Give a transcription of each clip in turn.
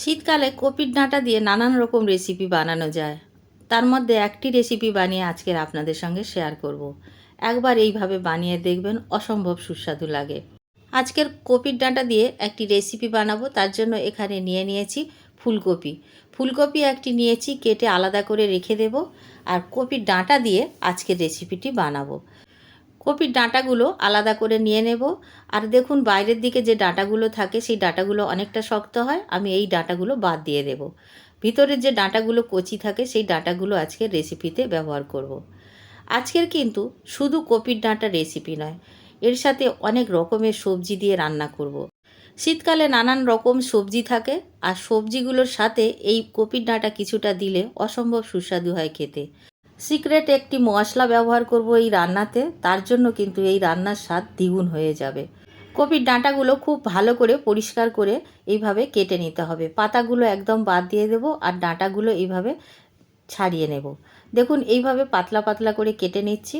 শীতকালে কপির ডাঁটা দিয়ে নানান রকম রেসিপি বানানো যায়। তার মধ্যে একটি রেসিপি বানিয়ে আজকের আপনাদের সঙ্গে শেয়ার করব। একবার এইভাবে বানিয়ে দেখবেন অসম্ভব সুস্বাদু লাগে। আজকের কপির ডাঁটা দিয়ে একটি রেসিপি বানাবো, তার জন্য এখানে নিয়ে নিয়েছি ফুলকপি। ফুলকপি একটি নিয়েছি, কেটে আলাদা করে রেখে দেব, আর কপির ডাঁটা দিয়ে আজকের রেসিপিটি বানাবো। কপির ডাঁটাগুলো আলাদা করে নিয়ে নেব আর দেখুন, বাইরের দিকে যে ডাঁটাগুলো থাকে, সেই ডাঁটাগুলো অনেকটা শক্ত হয় আমি এই ডাঁটাগুলো বাদ দিয়ে দেব ভিতরের যে ডাঁটাগুলো কচি থাকে, সেই ডাঁটাগুলো আজকের রেসিপিতে ব্যবহার করব। আজকের কিন্তু শুধু কপির ডাঁটা রেসিপি নয়, এর সাথে অনেক রকমের সবজি দিয়ে রান্না করব। শীতকালে নানান রকম সবজি থাকে, আর সবজিগুলোর সাথে এই কপির ডাঁটা কিছুটা দিলে অসম্ভব সুস্বাদু হয় খেতে সিক্রেট একটি মশলা ব্যবহার করব এই রান্নাতে, তার জন্য কিন্তু এই রান্নার স্বাদ দ্বিগুণ হয়ে যাবে। কপির ডাঁটাগুলো খুব ভালো করে পরিষ্কার করে এইভাবে কেটে নিতে হবে। পাতাগুলো একদম বাদ দিয়ে দেব আর ডাঁটাগুলো এইভাবে ছাড়িয়ে নেব। দেখুন, এইভাবে পাতলা পাতলা করে কেটে নিচ্ছি।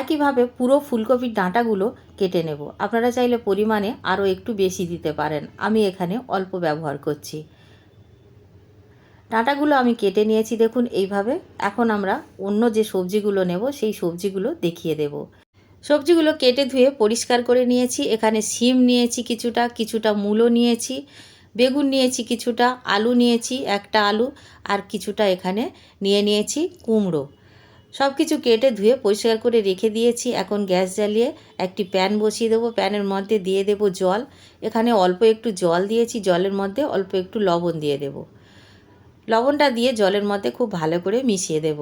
একইভাবে পুরো ফুলকপির ডাঁটাগুলো কেটে নেব। আপনারা চাইলে পরিমাণে আরও একটু বেশি দিতে পারেন। আমি এখানে অল্প ব্যবহার করছি। ডাঁটাগুলো আমি কেটে নিয়েছি, দেখুন এইভাবে। এখন আমরা অন্য যে সবজিগুলো নেব, সেই সবজিগুলো দেখিয়ে দেব। সবজিগুলো কেটে ধুয়ে পরিষ্কার করে নিয়েছি। এখানে শিম নিয়েছি কিছুটা কিছুটা মূলো নিয়েছি, বেগুন নিয়েছি কিছুটা, আলু নিয়েছি, একটা আলু, আর কিছুটা এখানে নিয়ে নিয়েছি কুমড়ো। সব কিছু কেটে ধুয়ে পরিষ্কার করে রেখে দিয়েছি। এখন গ্যাস জ্বালিয়ে একটি প্যান বসিয়ে দেবো। প্যানের মধ্যে দিয়ে দেব জল। এখানে অল্প একটু জল দিয়েছি। জলের মধ্যে অল্প একটু লবণ দিয়ে দেবো। লবণটা দিয়ে জলের মধ্যে খুব ভালো করে মিশিয়ে দেব।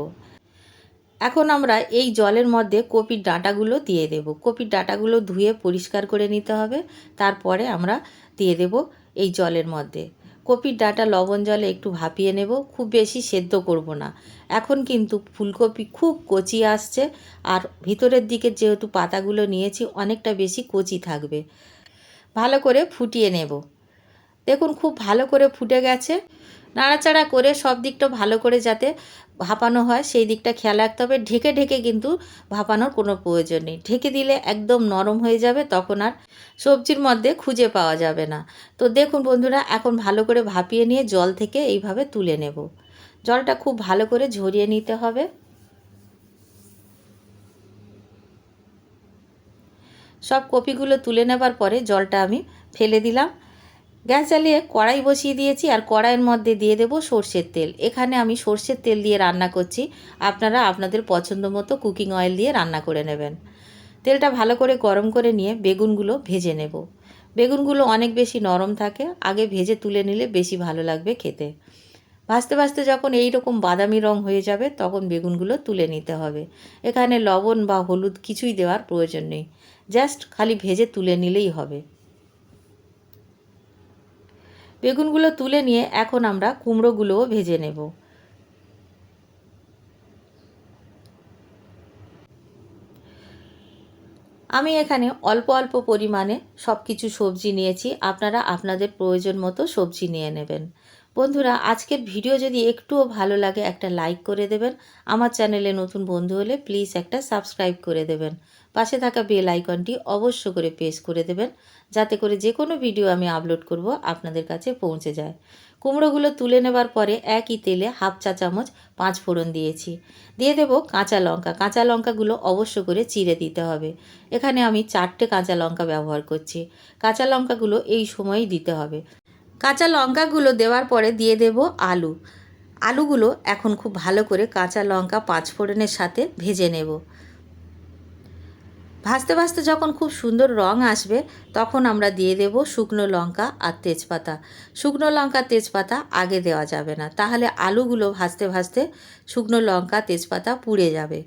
এখন আমরা এই জলের মধ্যে কপির ডাঁটাগুলো দিয়ে দেব। কপির ডাঁটাগুলো ধুয়ে পরিষ্কার করে নিতে হবে। তারপরে আমরা দিয়ে দেব এই জলের মধ্যে। কপির ডাঁটা লবণ জলে একটু ভাপিয়ে নেব। খুব বেশি সেদ্ধ করব না। এখন কিন্তু ফুলকপি খুব কচি আসছে। আর ভিতরের দিকে যেহেতু পাতাগুলো নিয়েছি, অনেকটা বেশি কচি থাকবে। ভালো করে ফুটিয়ে নেব। দেখুন, খুব ভালো করে ফুটে গেছে। নাড়াচাড়া করে সব দিকটা ভালো করে যাতে ভাপানো হয়, সেই দিকটা খেয়াল রাখতে হবে। ঢেকে ঢেকে কিন্তু ভাপানোর কোনো প্রয়োজন নেই। ঢেকে দিলে একদম নরম হয়ে যাবে, তখন আর সবজির মধ্যে খুঁজে পাওয়া যাবে না। তো দেখুন বন্ধুরা, এখন ভালো করে ভাপিয়ে নিয়ে জল থেকে এইভাবে তুলে নেব। জলটা খুব ভালো করে ঝরিয়ে নিতে হবে। সব কপিগুলো তুলে নেবার পরে জলটা আমি ফেলে দিলাম। গ্যাস জ্বালিয়ে কড়াই বসিয়ে দিয়েছি আর কড়াইয়ের মধ্যে দিয়ে দেব সর্ষের তেল। এখানে আমি সর্ষের তেল দিয়ে রান্না করছি। আপনারা আপনাদের পছন্দ মতো কুকিং অয়েল দিয়ে রান্না করে নেবেন। তেলটা ভালো করে গরম করে নিয়ে বেগুনগুলো ভেজে নেব। বেগুনগুলো অনেক বেশি নরম থাকে, আগে ভেজে তুলে নিলে বেশি ভালো লাগবে খেতে। ভাজতে ভাজতে যখন এই রকম বাদামি রং হয়ে যাবে, তখন বেগুনগুলো তুলে নিতে হবে। এখানে লবণ বা হলুদ কিছুই দেওয়ার প্রয়োজন নেই। জাস্ট খালি ভেজে তুলে নিলেই হবে। বেগুনগুলো তুলে নিয়ে এখন আমরা কুমড়োগুলোও ভেজে নেব। আমি এখানে অল্প অল্প পরিমাণে সব কিছু সবজি নিয়েছি। আপনারা আপনাদের প্রয়োজন মতো সবজি নিয়ে নেবেন। বন্ধুরা, আজকের ভিডিও যদি একটুও ভালো লাগে, একটা লাইক করে দেবেন। আমার চ্যানেলে নতুন বন্ধু হলে প্লিজ একটা সাবস্ক্রাইব করে দেবেন। পাশে থাকা বেল আইকনটি অবশ্য করে প্রেস করে দেবেন, যাতে করে যে কোনো ভিডিও আমি আপলোড করব, আপনাদের কাছে পৌঁছে যায়। কুমড়োগুলো তুলে নেবার পরে একই তেলে হাফ চা চামচ পাঁচ ফোড়ন দিয়েছি। দিয়ে দেব কাঁচা লঙ্কা। কাঁচা লঙ্কাগুলো অবশ্য করে চিড়ে দিতে হবে। এখানে আমি চারটে কাঁচা লঙ্কা ব্যবহার করছি। কাঁচা লঙ্কাগুলো এই সময়ই দিতে হবে। কাঁচা লঙ্কাগুলো দেওয়ার পরে দিয়ে দেব আলু। আলুগুলো এখন খুব ভালো করে কাঁচা লঙ্কা পাঁচফোড়নের সাথে ভেজে নেব। ভাজতে ভাজতে যখন খুব সুন্দর রং আসবে, তখন আমরা দিয়ে দেব শুকনো লঙ্কা আর তেজপাতা। শুকনো লঙ্কা, তেজপাতা আগে দেওয়া যাবে না, তাহলে আলুগুলো ভাজতে ভাজতে শুকনো লঙ্কা, তেজপাতা পুড়ে যাবে।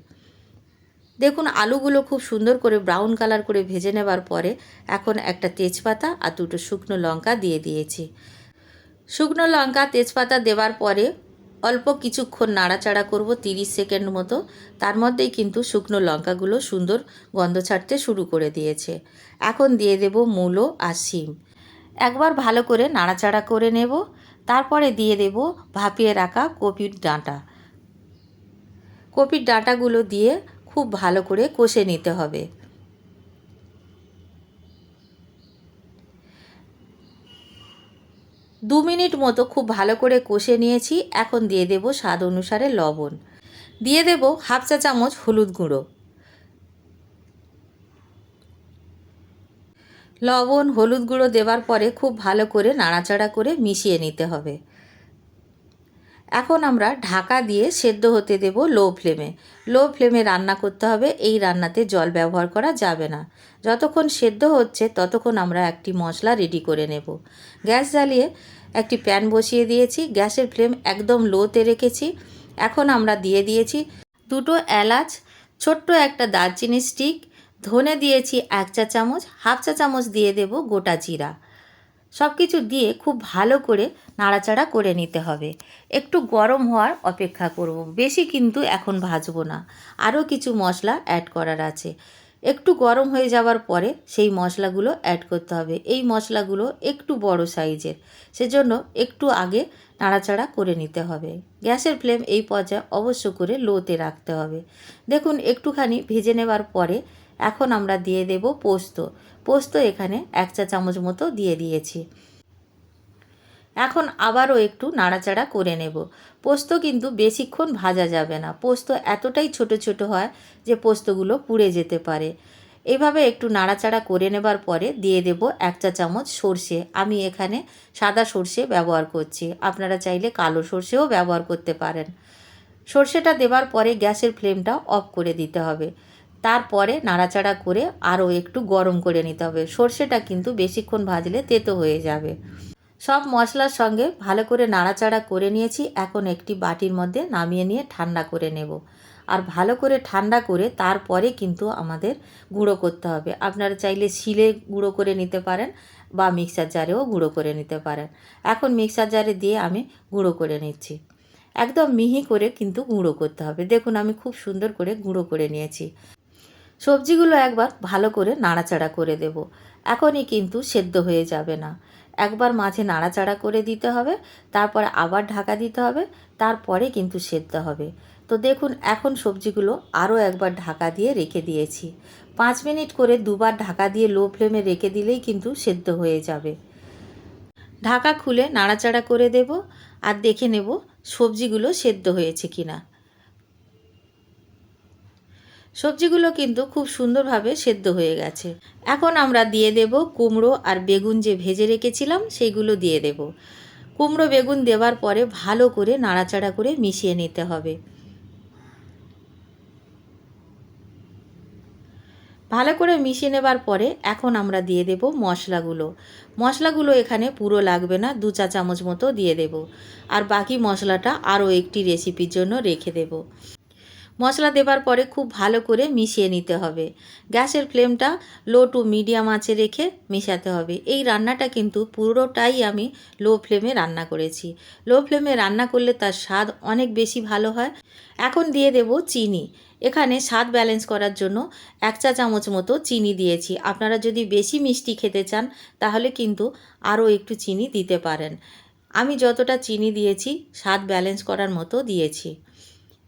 দেখুন, আলুগুলো খুব সুন্দর করে ব্রাউন কালার করে ভেজে নেবার পরে এখন একটা তেজপাতা আর দুটো শুকনো লঙ্কা দিয়ে দিয়েছি। শুকনো লঙ্কা, তেজপাতা দেওয়ার পরে অল্প কিছুক্ষণ নাড়াচাড়া করব তিরিশ সেকেন্ড মতো। তার মধ্যেই কিন্তু শুকনো লঙ্কাগুলো সুন্দর গন্ধ ছাড়তে শুরু করে দিয়েছে। এখন দিয়ে দেব মূলো আর শিম। একবার ভালো করে নাড়াচাড়া করে নেব। তারপরে দিয়ে দেব ভাপিয়ে রাখা কপির ডাঁটা। কপির ডাঁটাগুলো দিয়ে খুব ভালো করে কষে নিতে হবে। দু মিনিট মতো খুব ভালো করে কষে নিয়েছি। এখন দিয়ে দেব স্বাদ অনুসারে লবণ। দিয়ে দেব হাফ চা চামচ হলুদ গুঁড়ো। লবণ, হলুদ গুঁড়ো দেওয়ার পরে খুব ভালো করে নাড়াচাড়া করে মিশিয়ে নিতে হবে। এখন আমরা ঢাকা দিয়ে সেদ্ধ হতে দেব লো ফ্লেমে। লো ফ্লেমে রান্না করতে হবে, এই রান্নাতে জল ব্যবহার করা যাবে না। যতক্ষণ সেদ্ধ হচ্ছে, ততক্ষণ আমরা একটি মশলা রেডি করে নেব। গ্যাস জ্বালিয়ে একটি প্যান বসিয়ে দিয়েছি, গ্যাসের ফ্লেম একদম লোতে রেখেছি। এখন আমরা দিয়ে দিয়েছি দুটো এলাচ, ছোট্ট একটা দারচিনি স্টিক ধনে দিয়েছি এক চা চামচ হাফ চা চামচ দিয়ে দেব গোটা জিরা। সব কিছু দিয়ে খুব ভালো করে নাড়াচাড়া করে নিতে হবে। একটু গরম হওয়ার অপেক্ষা করব। বেশি কিন্তু এখন ভাজবো না। আরও কিছু মশলা অ্যাড করার আছে। একটু গরম হয়ে যাওয়ার পরে সেই মশলাগুলো অ্যাড করতে হবে। এই মশলাগুলো একটু বড় সাইজের, সেজন্য একটু আগে নাড়াচাড়া করে নিতে হবে। গ্যাসের ফ্লেম এই পর্যায়ে অবশ্য করে লোতে রাখতে হবে। দেখুন, একটুখানি ভেজে নেবার পরে এখন আমরা দিয়ে দেব পোস্ত। পোস্ত এখানে এক চা চামচ মতো দিয়ে দিয়েছি। এখন আবারও একটু নাড়াচাড়া করে নেব। পোস্ত কিন্তু বেশিক্ষণ ভাজা যাবে না। পোস্ত এতটাই ছোট ছোট হয় যে পোস্তগুলো পুড়ে যেতে পারে। এভাবে একটু নাড়াচাড়া করে নেবার পরে দিয়ে দেব এক চা চামচ সর্ষে। আমি এখানে সাদা সর্ষে ব্যবহার করছি। আপনারা চাইলে কালো সর্ষেও ব্যবহার করতে পারেন। সর্ষেটা দেওয়ার পরে গ্যাসের ফ্লেমটা অফ করে দিতে হবে। তারপরে নাড়াচাড়া করে আরও একটু গরম করে নিতে হবে। সর্ষেটা কিন্তু বেশিক্ষণ ভাজলে তেতো হয়ে যাবে। সব মশলার সঙ্গে ভালো করে নাড়াচাড়া করে নিয়েছি। এখন একটি বাটির মধ্যে নামিয়ে নিয়ে ঠান্ডা করে নেব। আর ভালো করে ঠান্ডা করে তারপরে কিন্তু আমাদের গুঁড়ো করতে হবে। আপনারা চাইলে শিলে গুঁড়ো করে নিতে পারেন বা মিক্সার জারেও গুঁড়ো করে নিতে পারেন। এখন মিক্সার জারে দিয়ে আমি গুঁড়ো করে নিচ্ছি। একদম মিহি করে কিন্তু গুঁড়ো করতে হবে। দেখুন আমি খুব সুন্দর করে গুঁড়ো করে নিয়েছি। সবজিগুলো একবার ভালো করে নাড়াচাড়া করে দেব। এখনই কিন্তু সেদ্ধ হয়ে যাবে না। একবার মাঝে নাড়াচাড়া করে দিতে হবে, তারপরে আবার ঢাকা দিতে হবে, তারপরে কিন্তু সেদ্ধ হবে। তো দেখুন, এখন সবজিগুলো আরও একবার ঢাকা দিয়ে রেখে দিয়েছি। পাঁচ মিনিট করে দুবার ঢাকা দিয়ে লো ফ্লেমে রেখে দিলেই কিন্তু সেদ্ধ হয়ে যাবে। ঢাকা খুলে নাড়াচাড়া করে দেব, আর দেখে নেব সবজিগুলো সেদ্ধ হয়েছে কিনা। সবজিগুলো কিন্তু খুব সুন্দরভাবে সেদ্ধ হয়ে গেছে। এখন আমরা দিয়ে দেব কুমড়ো আর বেগুন যে ভেজে রেখেছিলাম, সেইগুলো দিয়ে দেব। কুমড়ো বেগুন দেওয়ার পরে ভালো করে নাড়াচাড়া করে মিশিয়ে নিতে হবে। ভালো করে মিশিয়ে নেবার পরে এখন আমরা দিয়ে দেব মশলাগুলো। মশলাগুলো এখানে পুরো লাগবে না, দু চা চামচ মতো দিয়ে দেব। আর বাকি মশলাটা আরও একটি রেসিপির জন্য রেখে দেব। মশলা দেবার পরে খুব ভালো করে মিশিয়ে নিতে হবে। গ্যাসের ফ্লেমটা লো টু মিডিয়াম আঁচে রেখে মেশাতে হবে। এই রান্নাটা কিন্তু পুরোটাই আমি লো ফ্লেমে রান্না করেছি। লো ফ্লেমে রান্না করলে তার স্বাদ অনেক বেশি ভালো হয়। এখন দিয়ে দেব চিনি। এখানে স্বাদ ব্যালেন্স করার জন্য এক চা চামচ মতো চিনি দিয়েছি। আপনারা যদি বেশি মিষ্টি খেতে চান, তাহলে কিন্তু আরও একটু চিনি দিতে পারেন। আমি যতটা চিনি দিয়েছি, স্বাদ ব্যালেন্স করার মতো দিয়েছি।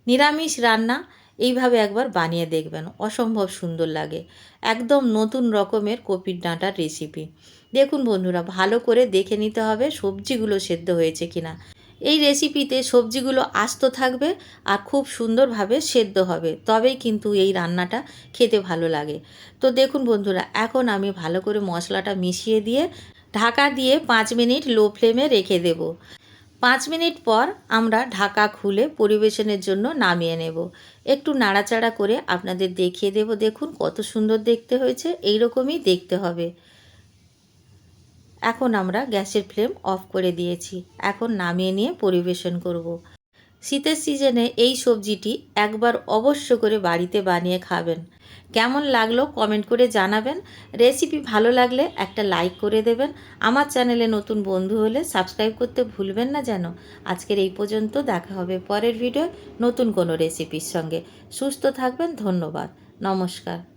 নিরামিষ রান্না এইভাবে একবার বানিয়ে দেখবেন, অসম্ভব সুন্দর লাগে। একদম নতুন রকমের কপির ডাঁটার রেসিপি দেখুন বন্ধুরা, ভালো করে দেখে নিতে হবে সবজিগুলো সেদ্ধ হয়েছে কিনা। এই রেসিপিতে সবজিগুলো আস্ত থাকবে আর খুব সুন্দরভাবে সেদ্ধ হবে, তবেই কিন্তু এই রান্নাটা খেতে ভালো লাগে। তো দেখুন বন্ধুরা, এখন আমি ভালো করে মশলাটা মিশিয়ে দিয়ে ঢাকা দিয়ে পাঁচ মিনিট লো ফ্লেমে রেখে দেবো। পাঁচ মিনিট পর আমরা ঢাকা খুলে পরিবেশনের জন্য নামিয়ে নেব। একটু নাড়াচাড়া করে আপনাদের দেখিয়ে দেব। দেখুন কত সুন্দর দেখতে হয়েছে এই রকমই দেখতে হবে। এখন আমরা গ্যাসের ফ্লেম অফ করে দিয়েছি। এখন নামিয়ে নিয়ে পরিবেশন করব। শীতের সিজনে এই সবজিটি একবার অবশ্য করে বাড়িতে বানিয়ে খাবেন। কেমন লাগল কমেন্ট করে জানাবেন। রেসিপি ভালো লাগলে একটা লাইক করে দেবেন। আমার চ্যানেলে নতুন বন্ধু হলে সাবস্ক্রাইব করতে ভুলবেন না যেন। আজকের এই পর্যন্ত দেখা হবে পরের ভিডিও নতুন কোনো রেসিপির সঙ্গে। সুস্থ থাকবেন, ধন্যবাদ। নমস্কার।